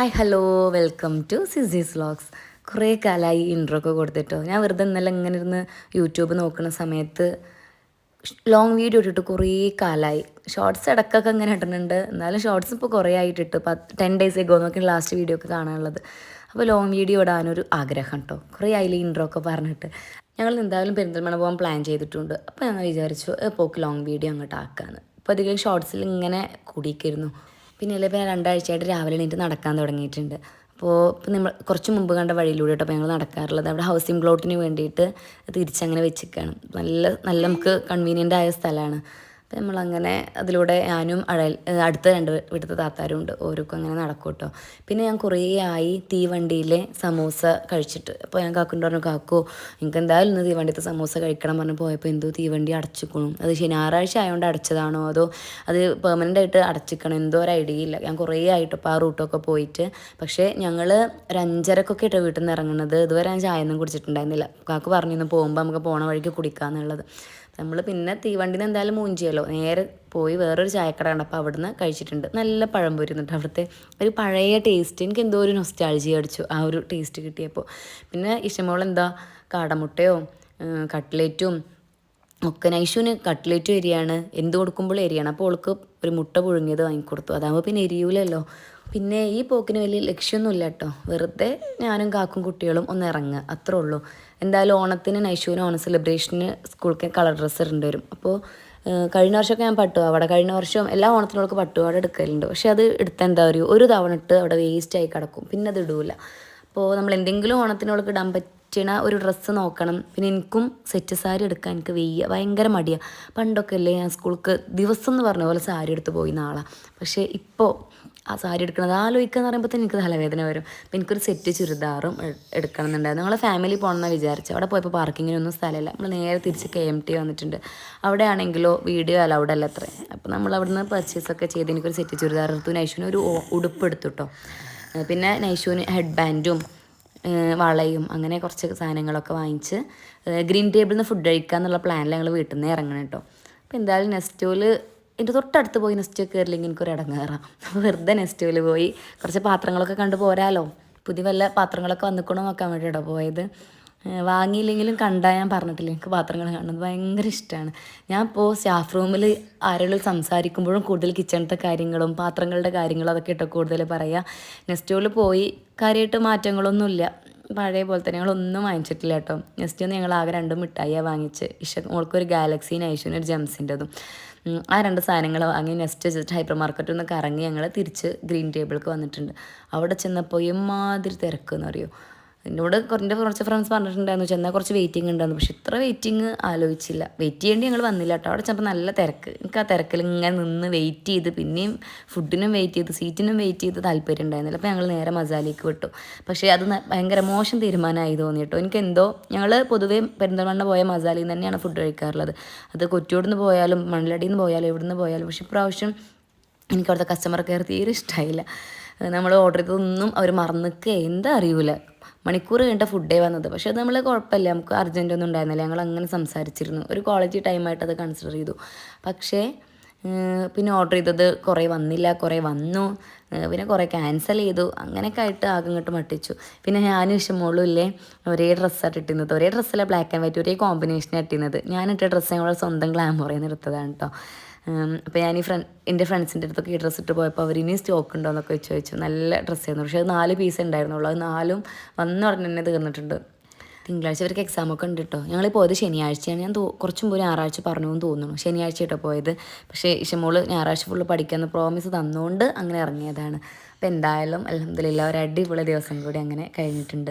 Hi hello welcome to Sisi's vlogs കുറേ കാലമായി intro ഒക്കെ കൊടുത്തിട്ടോ. ഞാൻ വെറുതെ ഇന്നലെ ഇങ്ങനെ ഇരുന്ന് യൂട്യൂബ് നോക്കുന്ന സമയത്ത് ലോങ് വീഡിയോ ഇട്ടിട്ട് കുറേ കാലമായി ഷോർട്സ് ഇടക്കൊക്കെ ഇങ്ങനെ ഇടുന്നുണ്ട്. എന്നാലും ഷോർട്സ് ഇപ്പോൾ കുറേ ആയിട്ടിട്ട് പത്ത് ടെൻ ഡേയ്സ് എഗോ നോക്കി ലാസ്റ്റ് വീഡിയോ ഒക്കെ കാണാനുള്ളത്. അപ്പോൾ ലോങ് വീഡിയോ ഇടാനൊരു ആഗ്രഹം കേട്ടോ കുറേ ആയില്ല ഇൻട്രോ ഒക്കെ പറഞ്ഞിട്ട്. ഞങ്ങൾ എന്തായാലും പെരിന്തൽമണ്ണ പോകാൻ പ്ലാൻ ചെയ്തിട്ടുണ്ട്. അപ്പോൾ ഞങ്ങൾ വിചാരിച്ചു "ഏ, പോക്ക് ലോങ് വീഡിയോ അങ്ങോട്ട് ആക്കാമെന്ന് അപ്പോൾ അധികം ഷോർട്സിൽ ഇങ്ങനെ കൂടിയിരിക്കുന്നു. പിന്നെ ഇപ്പോൾ രണ്ടാഴ്ചയായിട്ട് രാവിലെ എണീറ്റ് നടക്കാൻ തുടങ്ങിയിട്ടുണ്ട്. അപ്പോൾ ഇപ്പം നമ്മൾ കുറച്ച് മുമ്പ് കണ്ട വഴിയിലൂടെ കേട്ടോ ഞങ്ങൾ നടക്കാറുള്ളത്. അവിടെ ഹൗസിംഗ് പ്ലോട്ടിന് വേണ്ടിയിട്ട് തിരിച്ചങ്ങനെ വെച്ചിരിക്കുകയാണ്. നല്ല നല്ല നമുക്ക് കൺവീനിയന്റ് ആയ സ്ഥലമാണ്. അപ്പം നമ്മളങ്ങനെ അതിലൂടെ ഞാനും അഴൽ അടുത്ത രണ്ട് വീട്ടിലത്തെ താത്താരും ഉണ്ട്. ഓരോക്കും അങ്ങനെ നടക്കും കേട്ടോ പിന്നെ ഞാൻ കുറേ ആയി തീവണ്ടിയിലെ സമൂസ കഴിച്ചിട്ട്. അപ്പോൾ ഞാൻ കാക്കുണ്ട് പറഞ്ഞു കാക്കു എനിക്ക് എന്തായാലും ഇന്ന് തീവണ്ടിയത്തെ സമൂസ കഴിക്കണം പറഞ്ഞ് പോയപ്പോൾ എന്തോ തീവണ്ടി അടച്ചിക്കണു. അത് ശനി ഞായറാഴ്ച ആയതുകൊണ്ട് അടച്ചതാണോ അതോ അത് പെർമനന്റ് ആയിട്ട് അടച്ചിക്കണം? എന്തോ ഒരു ഐഡിയ ഇല്ല. ഞാൻ കുറേ ആയിട്ട് ഇപ്പോൾ ആ റൂട്ടൊക്കെ പോയിട്ട്. പക്ഷേ ഞങ്ങൾ ഒരു അഞ്ചരക്കൊക്കെ ആയിട്ട് വീട്ടിൽ നിന്ന് ഇറങ്ങുന്നത്. ഇതുവരെ ഞാൻ ചായ ഒന്നും കുടിച്ചിട്ടുണ്ടായിരുന്നില്ല. കാക്ക് പറഞ്ഞിരുന്നു പോകുമ്പോൾ നമുക്ക് പോണ വഴിക്ക് കുടിക്കാന്നുള്ളത്. നമ്മൾ പിന്നെ തീവണ്ടിന്ന് എന്തായാലും മൂഞ്ചിയല്ലോ. നേരെ പോയി വേറൊരു ചായക്കട കണ്ടപ്പോൾ അവിടുന്ന് കഴിച്ചിട്ടുണ്ട്. നല്ല പഴം പൊരുന്നുണ്ട് അവിടുത്തെ. ഒരു പഴയ ടേസ്റ്റ് എനിക്ക് എന്തോ ഒരു നൊസ്റ്റാൾജി അടിച്ചു ആ ഒരു ടേസ്റ്റ് കിട്ടിയപ്പോൾ പിന്നെ ഇഷ്ടമോൾ എന്താ കാടമുട്ടയോ കട്ട്ലേറ്റും ഒക്കെ നൈഷുവിന് കട്ട്ലേറ്റും എരിയാണ് എന്ത് കൊടുക്കുമ്പോഴും എരിയാണ് അപ്പോൾ അവൾക്ക് ഒരു മുട്ട പുഴുങ്ങിയത് വാങ്ങിക്കൊടുത്തു. അതാകുമ്പോൾ പിന്നെ എരിയൂലല്ലോ. പിന്നെ ഈ പോക്കിന് വലിയ ലക്ഷ്യമൊന്നുമില്ല കേട്ടോ വെറുതെ ഞാനും കാക്കും കുട്ടികളും ഒന്ന് ഇറങ്ങുക. അത്രേ ഉള്ളൂ. എന്തായാലും ഓണത്തിന് നൈഷുവിന് ഓണ സെലിബ്രേഷന് സ്കൂൾക്ക് കളർ ഡ്രസ്സ് ഇടേണ്ടി വരും. അപ്പോൾ കഴിഞ്ഞ വർഷമൊക്കെ ഞാൻ പട്ടു അവിടെ കഴിഞ്ഞ വർഷം എല്ലാ ഓണത്തിനോടൊക്കെ പട്ടു അവിടെ എടുക്കലുണ്ട്. പക്ഷെ അത് എടുത്താൽ എന്താ പറയുക ഒരു തവണ ഇട്ട് അവിടെ വേസ്റ്റായി കിടക്കും. പിന്നെ അത് ഇടൂല. അപ്പോൾ നമ്മൾ എന്തെങ്കിലും ഓണത്തിനോൾക്ക് ഇടാൻ പറ്റണ ഒരു ഡ്രസ്സ് നോക്കണം. പിന്നെ എനിക്കും സെറ്റ് സാരി എടുക്കാൻ എനിക്ക് വെയ്യ. ഭയങ്കര മടിയാണ് പണ്ടൊക്കെ അല്ലേ ഞാൻ സ്കൂൾക്ക് ദിവസം എന്ന് പറഞ്ഞ പോലെ സാരി എടുത്ത് പോയി നാളെ. പക്ഷേ ഇപ്പോൾ ആ സാരി എടുക്കണത് ആലോചിക്കുക എന്ന് പറയുമ്പോൾ തന്നെ എനിക്ക് തലവേദന വരും. അപ്പം എനിക്കൊരു സെറ്റ് ചുരിദാറും എടുക്കണം എന്നുണ്ടായിരുന്നു ഞങ്ങളെ ഫാമിലി പോകണമെന്ന് വിചാരിച്ചു. അവിടെ പോയപ്പോൾ പാർക്കിങ്ങിനൊന്നും സ്ഥലമില്ല. നമ്മൾ നേരെ തിരിച്ച് കെ എം ടി വന്നിട്ടുണ്ട്. അവിടെ ആണെങ്കിലോ വീഡിയോ അലൗഡ് അല്ല അത്രേ. അപ്പോൾ നമ്മൾ അവിടുന്ന് പർച്ചേസ് ഒക്കെ ചെയ്ത് എനിക്കൊരു സെറ്റ് ചുരിദാർ എടുത്തു. നൈഷുവിന് ഒരു ഉടുപ്പ് എടുത്തു കേട്ടോ പിന്നെ നൈഷുവിന് ഹെഡ് ബാൻഡും വളയും അങ്ങനെ കുറച്ച് സാധനങ്ങളൊക്കെ വാങ്ങിച്ച് ഗ്രീൻ ടേബിളിൽ നിന്ന് ഫുഡ് കഴിക്കുക എന്നുള്ള പ്ലാനിൽ ഞങ്ങൾ വീട്ടിൽ നിന്ന് ഇറങ്ങണം കേട്ടോ അപ്പോൾ എന്തായാലും നെസ്റ്റോയിൽ എന്റെ തൊട്ടടുത്ത് പോയി നെസ്റ്റോ കയറില്ലെങ്കിൽ എനിക്കൊരു ഇടങ്ങേറാം അപ്പോൾ വെറുതെ നെസ്റ്റോയിൽ പോയി കുറച്ച് പാത്രങ്ങളൊക്കെ കണ്ടു പോരാലോ. പുതിയ വല്ല പാത്രങ്ങളൊക്കെ വന്നിക്കണോ നോക്കാൻ വേണ്ടിയിട്ടോ പോയത്. വാങ്ങിയില്ലെങ്കിലും കണ്ടാൽ ഞാൻ പറഞ്ഞിട്ടില്ല എനിക്ക് പാത്രങ്ങൾ കാണുന്നത് ഭയങ്കര ഇഷ്ടമാണ് ഞാൻ ഇപ്പോൾ സ്റ്റാഫ് റൂമിൽ ആരോടും സംസാരിക്കുമ്പോഴും കൂടുതൽ കിച്ചണത്തെ കാര്യങ്ങളും പാത്രങ്ങളുടെ കാര്യങ്ങളും അതൊക്കെ ഇട്ടോ കൂടുതൽ പറയുക നെസ്റ്റോയിൽ പോയി കാര്യമായിട്ട് മാറ്റങ്ങളൊന്നുമില്ല. പഴയ പോലെ തന്നെ ഞങ്ങളൊന്നും വാങ്ങിച്ചിട്ടില്ല കേട്ടോ. നെക്സ്റ്റ് ഒന്ന് ഞങ്ങൾ ആകെ രണ്ട് മിഠായിയാണ് വാങ്ങിച്ച്. ഇഷ മോൾക്കൊരു ഗാലക്സി നൈഷുവിന് ഒരു ജംസിന്റെതും ആ രണ്ട് സാധനങ്ങൾ വാങ്ങി നെക്സ്റ്റ് ജസ്റ്റ് ഹൈപ്പർ മാർക്കറ്റിൽ നിന്ന് കറങ്ങി ഞങ്ങൾ തിരിച്ച് ഗ്രീൻ ടേബിൾക്ക് വന്നിട്ടുണ്ട്. അവിടെ ചെന്നപ്പോൾ എമാതിരി തിരക്കെന്ന് അറിയോ? എന്നോട് കുറഞ്ഞ കുറച്ച് ഫ്രണ്ട്സ് പറഞ്ഞിട്ടുണ്ടായിരുന്നു ചെന്നാൽ കുറച്ച് വെയിറ്റിംഗ് ഉണ്ടായിരുന്നു പക്ഷെ ഇത്ര വെയിറ്റിംഗ് ആലോചിച്ചില്ല. വെയിറ്റ് ചെയ്യേണ്ടി ഞങ്ങൾ വന്നില്ല കേട്ടോ. അവിടെ ചെന്നപ്പോൾ നല്ല തിരക്ക്. എനിക്ക് ആ തിരക്കിൽ ഇങ്ങനെ നിന്ന് വെയിറ്റ് ചെയ്ത് പിന്നെയും ഫുഡിനും വെയിറ്റ് ചെയ്ത് സീറ്റിനും വെയിറ്റ് ചെയ്ത് താല്പര്യം ഉണ്ടായിരുന്നില്ല. അപ്പോൾ ഞങ്ങൾ നേരെ മസാലയ്ക്ക് വിട്ടു. പക്ഷേ അത് ഭയങ്കര മോശം തീരുമാനമായി തോന്നി കേട്ടോ. എനിക്ക് എന്തോ ഞങ്ങൾ പൊതുവേ പെരിന്തൽമണ്ണ പോയ മസാലയിൽ തന്നെയാണ് ഫുഡ് കഴിക്കാറുള്ളത്. അത് കൊറ്റിയോട് നിന്ന് പോയാലും മണ്ണിലടിയിൽ നിന്ന് പോയാലും എവിടെ നിന്ന് പോയാലും പക്ഷേ ഇപ്രാവശ്യം എനിക്ക് അവിടുത്തെ കസ്റ്റമർ കെയർ തീരെ ഇഷ്ടമായില്ല നമ്മൾ ഓർഡർ ചെയ്തതൊന്നും അവർ മറന്നിക്കുക എന്താ അറിയൂല. മണിക്കൂർ കഴിഞ്ഞ ഫുഡേ വന്നത്. പക്ഷേ അത് നമ്മൾ കുഴപ്പമില്ല. നമുക്ക് അർജന്റൊന്നും ഉണ്ടായിരുന്നില്ല. ഞങ്ങൾ അങ്ങനെ സംസാരിച്ചിരുന്നു. ഒരു ക്വാളിറ്റി ടൈമായിട്ട് അത് കൺസിഡർ ചെയ്തു. പക്ഷേ പിന്നെ ഓർഡർ ചെയ്തത് കുറേ വന്നില്ല കുറേ വന്നു. പിന്നെ കുറേ ക്യാൻസൽ ചെയ്തു. അങ്ങനെയൊക്കെ ആയിട്ട് ആകെ ഇങ്ങോട്ട് മട്ടിച്ചു. പിന്നെ ഞാനും ഇഷ്ടമോളും ഇല്ലേ ഒരേ ഡ്രസ്സാണ് ഇട്ടിരുന്നത്. ഒരേ ഡ്രസ്സല്ല ബ്ലാക്ക് ആൻഡ് വൈറ്റ് ഒരേ കോമ്പിനേഷനാണ് ഇട്ടിരുന്നത്. ഞാൻ ഇട്ട ഡ്രസ്സ് ഞങ്ങളുടെ സ്വന്തം ഗ്ലാമർ നിന്ന് എടുത്തതാണ് കേട്ടോ അപ്പോൾ ഞാൻ ഈ ഫ്രണ്ട് എന്റെ ഫ്രണ്ട്സിന്റെ അടുത്തൊക്കെ ഈ ഡ്രസ്സ് ഇട്ട് പോയപ്പോൾ അവർ ഇനി സ്റ്റോക്ക് ഉണ്ടോ എന്നൊക്കെ വെച്ച് ചോദിച്ചു. നല്ല ഡ്രസ്സായിരുന്നു പക്ഷേ അത് നാല് പീസ് ഉണ്ടായിരുന്നുള്ളൂ. അത് നാലും വന്നു പറഞ്ഞ് തന്നെ തീർന്നിട്ടുണ്ട്. തിങ്കളാഴ്ച അവർക്ക് എക്സാം ഒക്കെ ഉണ്ട് കേട്ടോ ഞങ്ങൾ പോയത് ശനിയാഴ്ചയാണ്. ഞാൻ കുറച്ചും കുറച്ച് മുമ്പ് ഞായറാഴ്ച പറഞ്ഞു എന്ന് തോന്നുന്നു. ശനിയാഴ്ച കേട്ടോ പോയത്. പക്ഷേ ഇഷമോൾ ഞായറാഴ്ച ഫുള്ള് പഠിക്കാമെന്ന് പ്രോമിസ് തന്നുകൊണ്ട് അങ്ങനെ ഇറങ്ങിയതാണ്. അപ്പോൾ എന്തായാലും അലഹമില്ല ഒരു അടിപൊളി ദിവസം കൂടി അങ്ങനെ കഴിഞ്ഞിട്ടുണ്ട്.